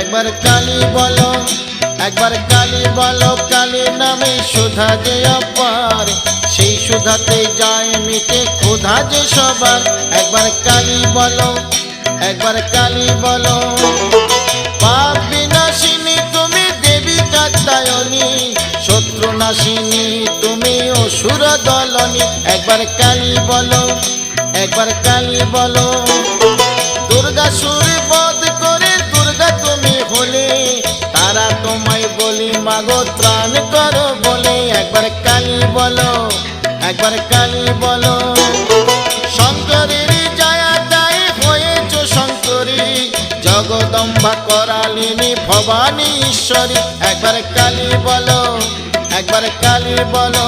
একবার কালী বলো, একবার কালী বলো, কালী নামে সুধা যে অপার। সেই সুধাতে যায় মিটে ক্ষুধা যে সবার। একবার কালী বলো, একবার কালী বলো। পাপ বিনাশিনী, তুমি দেবী কাত্তায়নী শত্রু নাশিনী, তুমি অসুর দলনী। একবার কালী বলো, একবার কালী বলো। হলে তারা তোমায় বলি, মাগো, ত্রাণ করো বলে। একবার কালী বলো, একবার কালী বলো, শঙ্করের জয়া তাই হয়েছ শঙ্করী। জগদম্বা করালিনী, ভবানী ঈশ্বরী। একবার কালী বলো, একবার কালী বলো